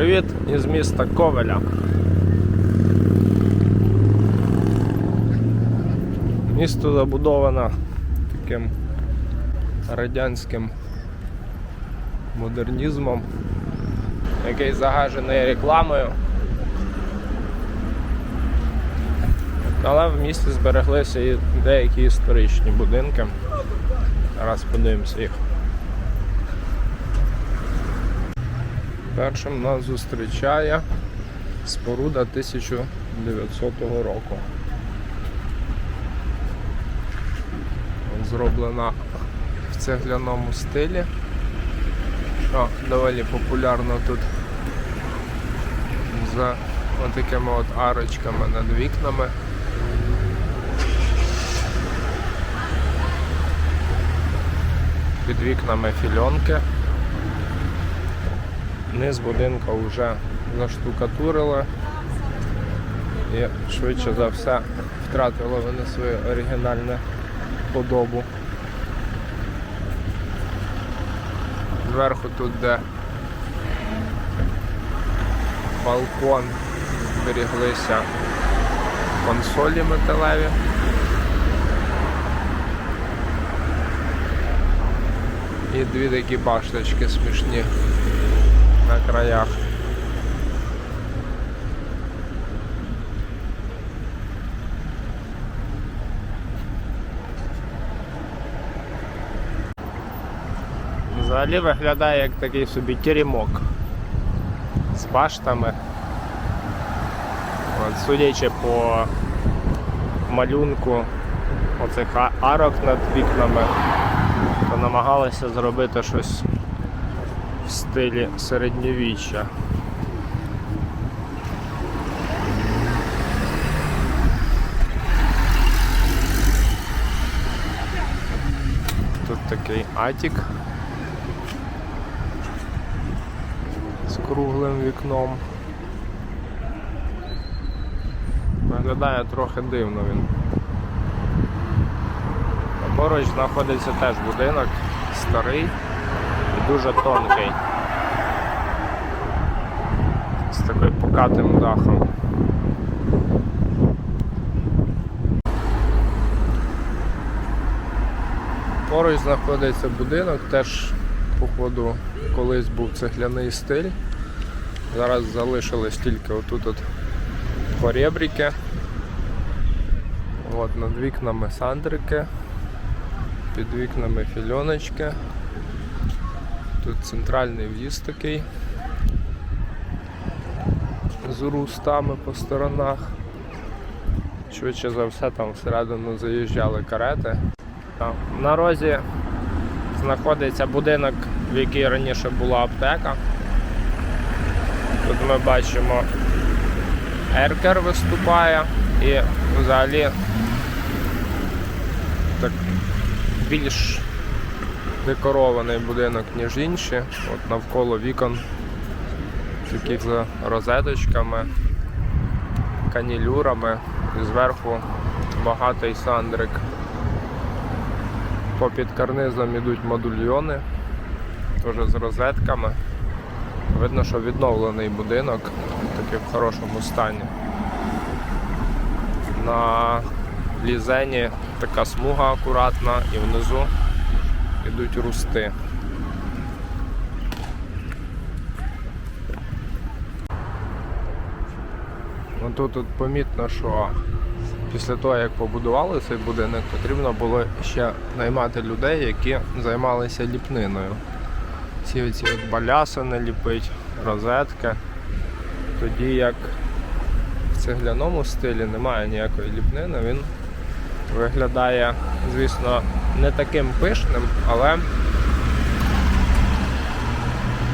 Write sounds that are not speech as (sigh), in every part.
Привіт із міста Ковеля. Місто забудовано таким радянським модернізмом, який загажений рекламою. Але в місті збереглися і деякі історичні будинки. Зараз подивимося їх. Першим нас зустрічає споруда 1900 року. Зроблена в цегляному стилі, що доволі популярно тут за такими от арочками над вікнами. Під вікнами фільонки. Низ будинку вже заштукатурили і швидше за все втратили вони свою оригінальну подобу. Зверху тут де балкон зберіглися консолі металеві. І дві такі башточки смішні на краях. Взагалі виглядає як такий собі теремок з баштами. От, судячи по малюнку оцих арок над вікнами, то намагалися зробити щось в стилі середньовіччя. Тут такий атік з круглим вікном. Виглядає трохи дивно він. Поруч знаходиться теж будинок старий дуже тонкий. З таким покатим дахом. Поруч знаходиться будинок, теж, походу, колись був цегляний стиль. Зараз залишились тільки отут от поребрики. От над вікнами сандрики, під вікнами фільоночки. Тут центральний в'їзд такий з рустами по сторонах. Швидше за все там всередину заїжджали карети. На розі знаходиться будинок, в якій раніше була аптека. Тут ми бачимо Еркер виступає і взагалі так більш декорований будинок, ніж інші. От навколо вікон таких з розеточками, канілюрами, і зверху багатий сандрик. Попід карнизом ідуть модульйони, теж з розетками. Видно, що відновлений будинок, такий в хорошому стані. На лізені така смуга акуратна і внизу йдуть русти. Ну, Тут, тут помітно, що після того, як побудували цей будинок, потрібно було ще наймати людей, які займалися ліпниною. Ці оці от балясини ліпить, розетки. Тоді як в цегляному стилі немає ніякої ліпнини, він виглядає, звісно, не таким пишним, але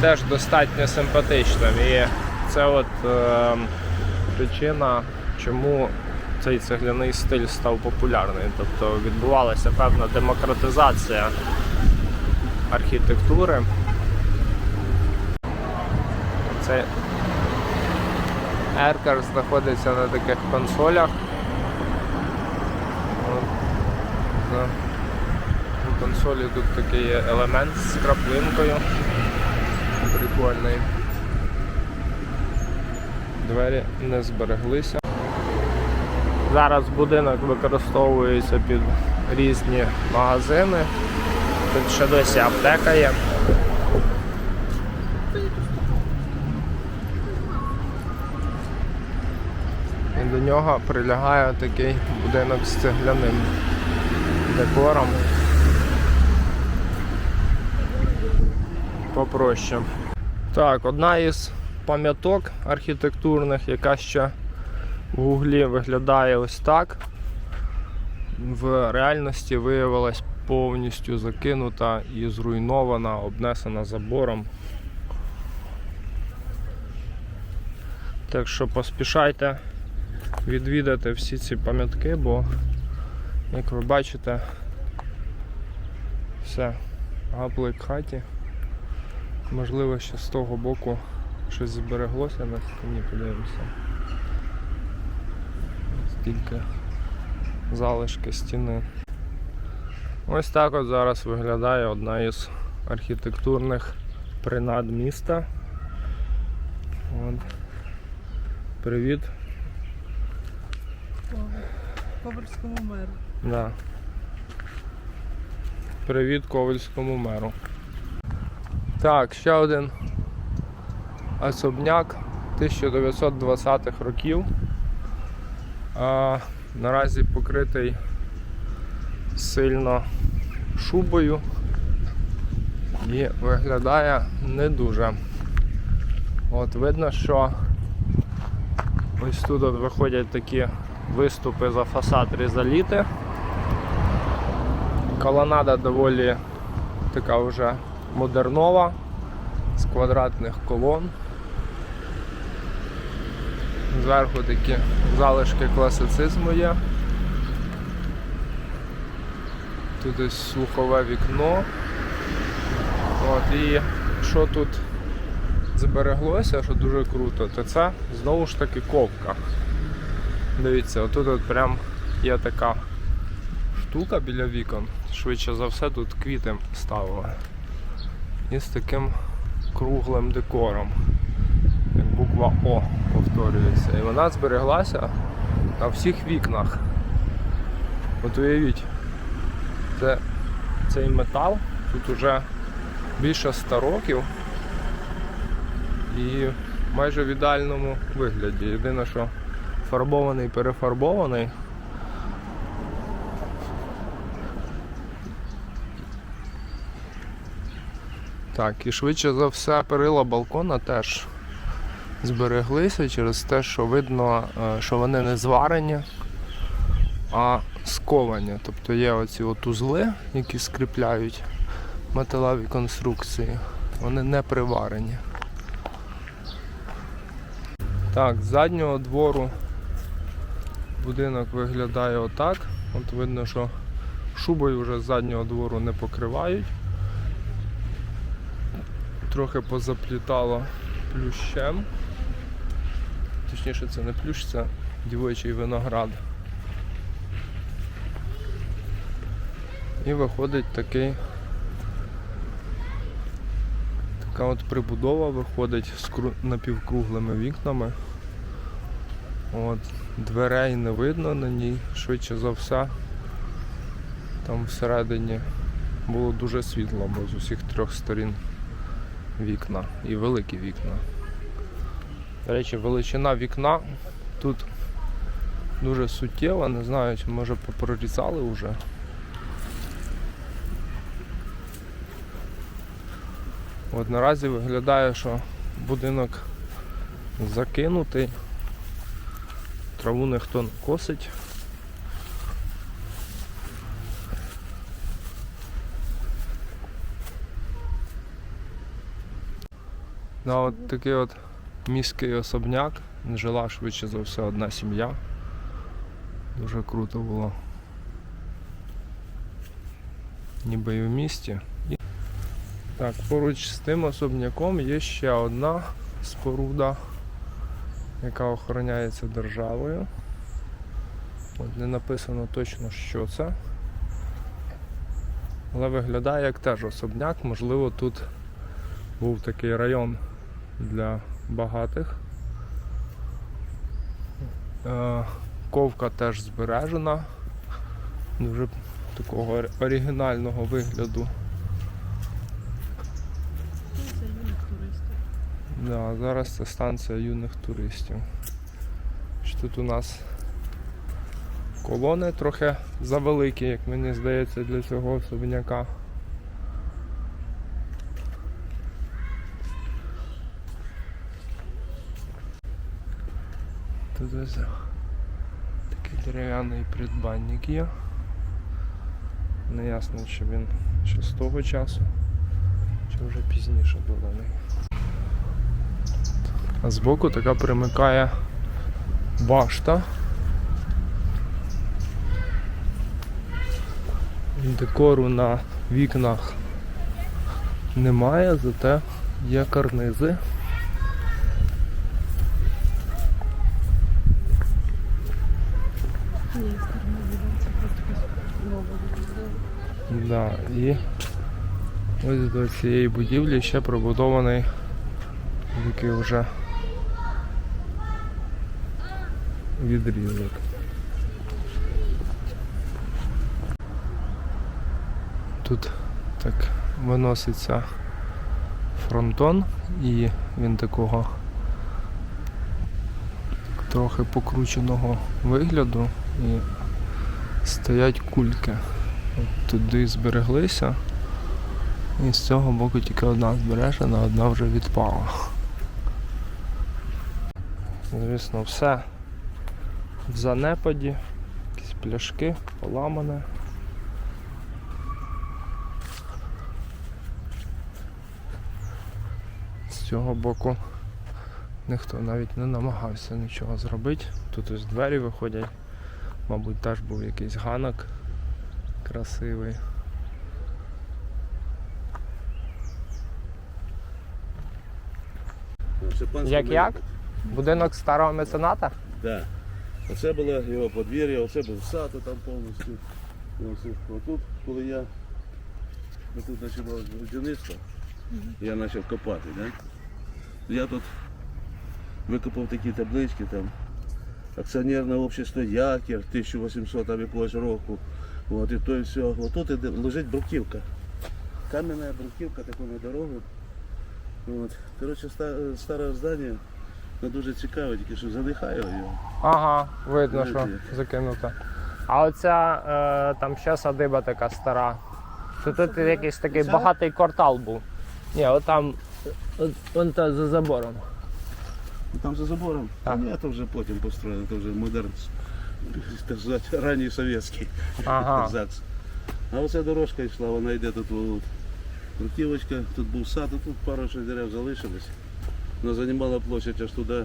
теж достатньо симпатичним. І це от е, причина, чому цей цегляний стиль став популярний. Тобто відбувалася певна демократизація архітектури. Це Еркер знаходиться на таких консолях. От, на на консолі тут такий є елемент з краплинкою. Прикольний. Двері не збереглися. Зараз будинок використовується під різні магазини. Тут ще досі аптека є. І до нього прилягає такий будинок з цегляним декором. Попроще. Так, одна із пам'яток архітектурних, яка ще в гуглі виглядає ось так. В реальності виявилась повністю закинута і зруйнована, обнесена забором. Так що поспішайте відвідати всі ці пам'ятки, бо, як ви бачите, все, гаплик хаті. Можливо, ще з того боку щось збереглося на стіні, подивимося. Стільки залишки стіни. Ось так от зараз виглядає одна із архітектурних принад міста. От. Привіт. Ковальському меру. Да. Привіт Ковальському меру. Так, ще один особняк 1920-х років. А, наразі покритий сильно шубою і виглядає не дуже. От видно, що ось тут от виходять такі виступи за фасад різаліти. Колонада доволі така вже модернова, з квадратних колон. Зверху такі залишки класицизму є. Тут ось слухове вікно. От, і що тут збереглося, що дуже круто, то це знову ж таки ковка. Дивіться, отут от прям є така штука біля вікон. Швидше за все тут квіти ставили. І з таким круглим декором. Як буква О повторюється. І вона збереглася на всіх вікнах. От уявіть, це, цей метал тут уже більше 100 років і майже в ідеальному вигляді. Єдине, що фарбований, перефарбований. Так, і швидше за все перила балкона теж збереглися через те, що видно, е, що вони не зварені, а сковані. Тобто є оці от узли, які скріпляють металеві конструкції. Вони не приварені. Так, з заднього двору будинок виглядає отак. От видно, що шубою вже з заднього двору не покривають. Трохи позаплітало плющем. Точніше це не плющ, це дівочий виноград. І виходить такий така от прибудова виходить з кру- напівкруглими вікнами. От, дверей не видно на ній, швидше за все. Там всередині було дуже світло, бо з усіх трьох сторін вікна і великі вікна. До речі, величина вікна тут дуже суттєва, не знаю, чи може попрорізали вже. От наразі виглядає, що будинок закинутий, траву ніхто не косить. Да, от такий от міський особняк, жила швидше за все одна сім'я. Дуже круто було. Ніби і в місті. Так, поруч з тим особняком є ще одна споруда, яка охороняється державою. От не написано точно, що це. Але виглядає як теж особняк, можливо, тут був такий район для багатих. Е, ковка теж збережена. Дуже такого оригінального вигляду. Це юних туристів. Да, зараз це станція юних туристів. Тут у нас колони трохи завеликі, як мені здається, для цього особняка. Тут ось такий дерев'яний придбанник є. Неясно, чи він ще з того часу, чи вже пізніше доданий. А збоку така примикає башта. Декору на вікнах немає, зате є карнизи. Ні, карнавал, це просто якась нова будова. Да, і ось до цієї будівлі ще пробудований такий вже відрізок. Тут так виноситься фронтон і він такого трохи покрученого вигляду і стоять кульки. Туди збереглися. І з цього боку тільки одна збережена, одна вже відпала. Звісно, все в занепаді, якісь пляшки, поламане. З цього боку ніхто навіть не намагався нічого зробити. Тут ось двері виходять. Мабуть, теж був якийсь ганок красивий. Як як? Будинок старого мецената? Так. Оце було його подвір'я, оце був сад там повністю. Ось, Отут, коли я тут починав будівництво, я почав копати, да? я тут викопав такі таблички там. Акціонерне общество Якір 1800 там якогось року. От, і то і все. Отут іде- лежить бруківка. Кам'яна бруківка такою дорогою. От. Коротше, ста- старе здання, воно дуже цікаве, тільки що задихає його. Ага, видно, що закинуто. А оця е, там ще садиба така стара. То тут якийсь такий Це? багатий квартал був. Ні, от там, от, вон та за забором. Там за забором. Так. А ні, то вже потім построєно, то вже модерн, так сказати, (laughs) ранній совєтський Ага. ЗАГС. А оця дорожка йшла, вона йде тут от, крутівочка, тут був сад, а тут пару ще дерев залишилось. Вона займала площадь аж туди.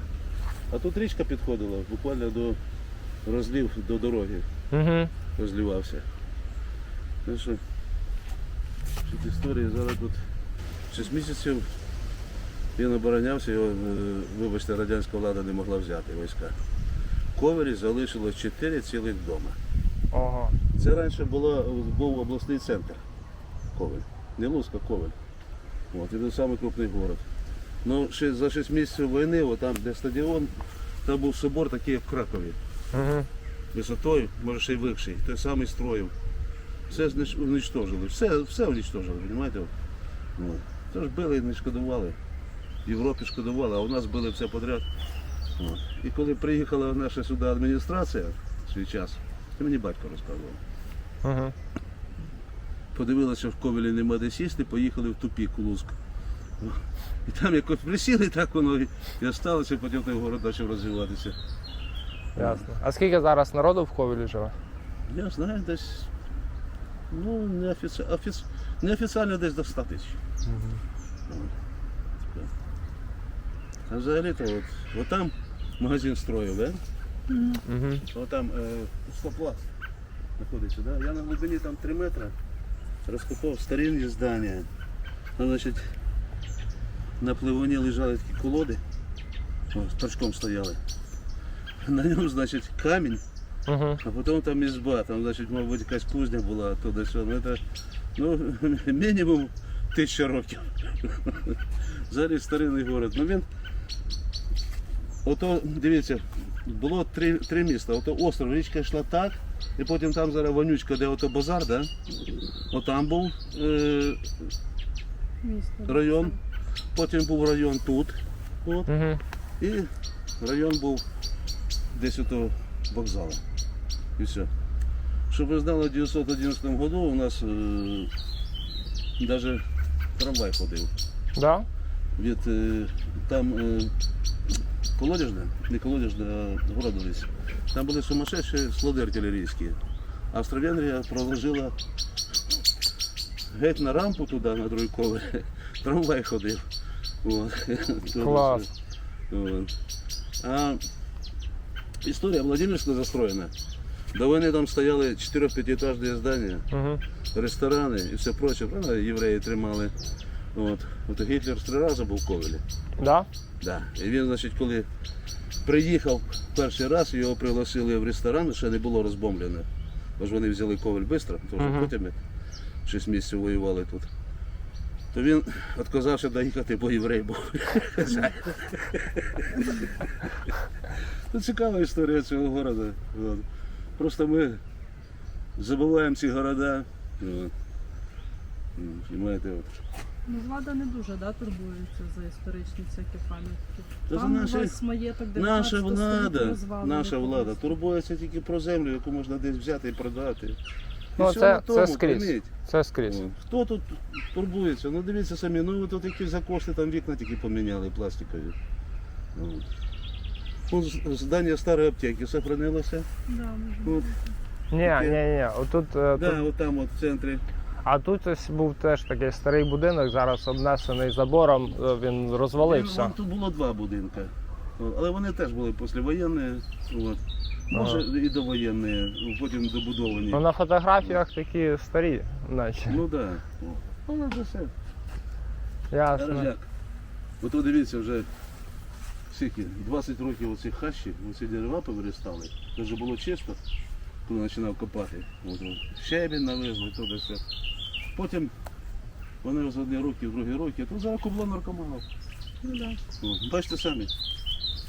А тут річка підходила, буквально до розлів, до дороги Угу. розливався. Ну що, тут історії зараз тут 6 місяців він оборонявся, його, е, вибачте, радянська влада не могла взяти війська. Ковері залишилось 4 цілих дома. Ого. Це раніше було, був обласний центр Ковель. Не Луцьк, а Ковель. От, це самий крупний город. Ну, ще за 6 місяців війни, от там, де стадіон, там був собор такий, як в Кракові. Угу. висотою, може ще й вищий, той самий строїв. Все знищ- уничтожили, все, все уничтожили, розумієте? Ну, Тож били не шкодували. В Європі шкодували, а у нас били все подряд. І коли приїхала наша сюди адміністрація в свій час, це мені батько розказував. Угу. Подивилися, що в Ковелі нема де сісти, поїхали в тупік у Луцьк. І там якось присіли, так воно і осталося, потім той город почав розвиватися. Ясно. А скільки зараз народу в Ковелі живе? Я знаю, десь ну, неофіці... офіц... неофіційно десь до 100 тисяч. А взагалі-то от, от там магазин строїв, да? Угу. От там е, стопласт знаходиться, да? Я на глибині там 3 метри розкопав старинні здання. Там, значить, на пливоні лежали такі колоди, о, торчком стояли. На ньому, значить, камінь. Угу. А потом там изба, там, значит, мабуть, якась кузня була туди що. Ну, це, ну, (laughs) мінімум тисяча років. (laughs) Взагалі старинний город. Ну він. Ото, дивіться, було три, три міста. Ото остров, річка йшла так, і потім там зараз вонючка, де ото базар, да? Отам був е, район, потім був район тут. От, Угу. і район був десь ото вокзалу. І все. Щоб ви знали, в 1911 году у нас навіть трамвай ходив. Да? Від е, там е, колодяжне, не колодяжне, а городовець. Там були сумасшедші склади артилерійські. Австро-Венгрія проложила геть на рампу туди, на другий ковер, (laughs) трамвай ходив. От. (laughs) Клас. От. А історія Владимирська застроєна. До війни там стояли 4-5 здання Угу. ресторани і все проче, правда, євреї тримали. От. От Гітлер три рази був в Ковелі. Да? Да. І він, значить, коли приїхав перший раз, його пригласили в ресторан, ще не було розбомблене. Бо ж вони взяли Ковель швидко, тому що потім 6 місяців воювали тут. То він відказався доїхати, бо єврей був. Ну, цікава історія цього міста. Просто ми забуваємо ці города. От. М, от. Ну, влада не дуже да, турбується за історичні всякі пам'ятки. Та Там це наша- весь маєток Наша 19 століття влада, розвалений наша влада турбується тільки про землю, яку можна десь взяти і продати. І Ну, все це, на тому, це скрізь. Це скрізь. О, Хто тут турбується? Ну дивіться самі, ну ви тут які за кошти там вікна тільки поміняли пластикові. От. З- здання старої аптеки сохранилося. Да, може От. Ні, ні, ні. Отут, е, Да, тут, от там от в центрі. А тут ось був теж такий старий будинок, зараз обнесений забором, е, він розвалився. Тут було два будинки. Але вони теж були післявоєнні. От. Може і довоєнні, потім добудовані. Ну на фотографіях такі старі, наче. Ну так. Да. Але вже все. Ясно. Дорожак. От ви дивіться вже скільки, 20 років оці хащі, оці дерева повиростали. Це вже було чисто, коли починав копати. От, от, щебінь навезли, туди все. Потім вони з одні руки, в другі руки, тут зараз кубло наркоманів. Ну, да. От, Бачите самі.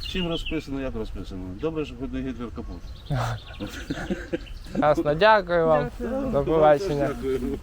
Чим розписано, як розписано. Добре, що хоч не Гітлер капут. Ясно, дякую вам. Дякую. До побачення. Дякую.